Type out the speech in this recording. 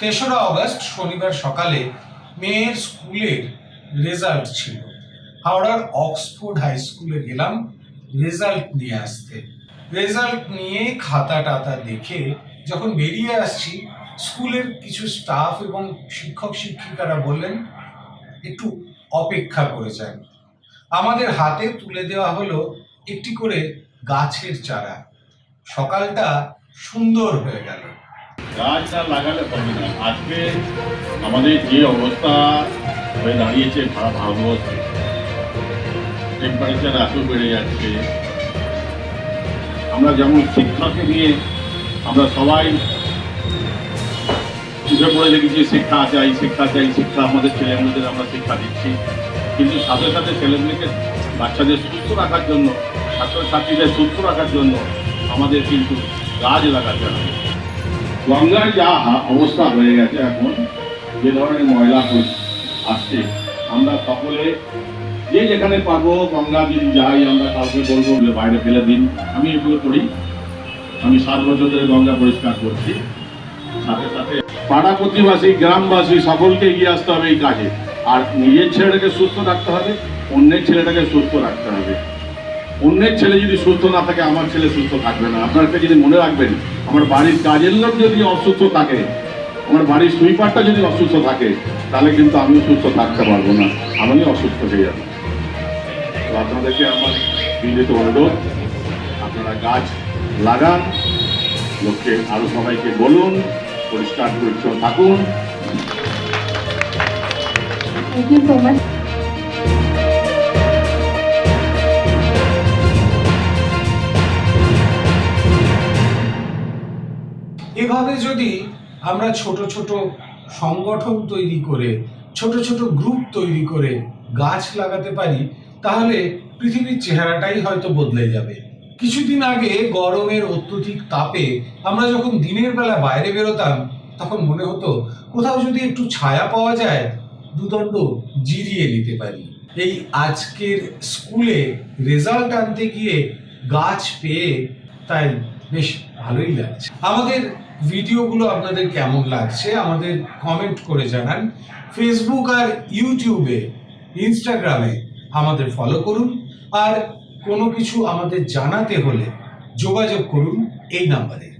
তেসরা অগস্ট শনিবার সকালে মেয়ের স্কুলের রেজাল্ট ছিল। হাওড়ার অক্সফোর্ড হাই স্কুলে গেলাম রেজাল্ট নিয়ে আসতে। রেজাল্ট নিয়ে খাতা টাতা দেখে যখন বেরিয়ে আসছি, স্কুলের কিছু স্টাফ এবং শিক্ষক শিক্ষিকারা বললেন, একটু অপেক্ষা করে যান। আমাদের হাতে তুলে দেওয়া হলো একটি করে গাছের চারা। সকালটা সুন্দর হয়ে গেল। গাছ না লাগালে হবে না। আজকে আমাদের যে অবস্থা হয়ে দাঁড়িয়েছে, সারা টেম্পারেচার এত বেড়ে যাচ্ছে। আমরা যেমন শিক্ষাকে নিয়ে আমরা সবাই উঠে পড়ে দেখেছি শিক্ষা চাই শিক্ষা চাই, শিক্ষা আমাদের ছেলেমেয়েদের আমরা শিক্ষা দিচ্ছি। কিন্তু সাথে সাথে ছেলেমেয়েকে বাচ্চাদের সুস্থ রাখার জন্য, ছাত্রছাত্রীদের সুস্থ রাখার জন্য আমাদের কিন্তু গাছ লাগাতে হবে। গঙ্গার যা অবস্থা হয়ে গেছে এখন, যে ধরনের ময়লা আসছে, আমরা সকলে যে যেখানে পাবো গঙ্গা যদি যাই, আমরা কাউকে বলব বাইরে ফেলে দিন। আমি এগুলো করি। আমি সাত বছর ধরে গঙ্গা পরিষ্কার করছি। সাথে সাথে পাড়া প্রতিবাসী, গ্রামবাসী, সকলকে এগিয়ে আসতে হবে এই কাজে। আর নিজের ছেলেটাকে সুস্থ রাখতে হবে, অন্যের ছেলেটাকে সুস্থ রাখতে হবে। অন্যের ছেলে যদি সুস্থ না থাকে, আমার ছেলে সুস্থ থাকবে না। আপনাকে যদি মনে রাখবেন, আমার বাড়ির কাজের লোক যদি অসুস্থ থাকে, আমার বাড়ির সুইপারটা যদি অসুস্থ থাকে, তাহলে কিন্তু আমিও সুস্থ থাকতে পারব না। আমি অসুস্থ হয়ে যাব। তো আপনাদেরকে আমার বিনীত অনুরোধ, আপনারা গাছ লাগান, লোককে আরও সবাইকে বলুন, পরিষ্কার পরিচ্ছন্ন থাকুন। Thank you so much. এভাবে যদি আমরা ছোট ছোট সংগঠন তৈরি করে, ছোট ছোট গ্রুপ তৈরি করে গাছ লাগাতে পারি, তাহলে পৃথিবীর চেহারাটাই হয়তো বদলে যাবে। কিছুদিন আগে গরমের অত্যধিক তাপে আমরা যখন দিনের বেলা বাইরে বেরোতাম, তখন মনে হতো কোথাও যদি একটু ছায়া পাওয়া যায়, দুদণ্ড জিরিয়ে নিতে পারি। এই আজকের স্কুলে রেজাল্ট আনতে গিয়ে গাছ পেয়ে তাই বেশ ভালোই লাগছে। আমাদের ভিডিওগুলো আপনাদের কেমন লাগছে আমাদের কমেন্ট করে জানান। ফেসবুক আর ইউটিউবে ইনস্টাগ্রামে আমাদের ফলো করুন। আর কোনো কিছু আমাদের জানাতে হলে যোগাযোগ করুন এই নাম্বারে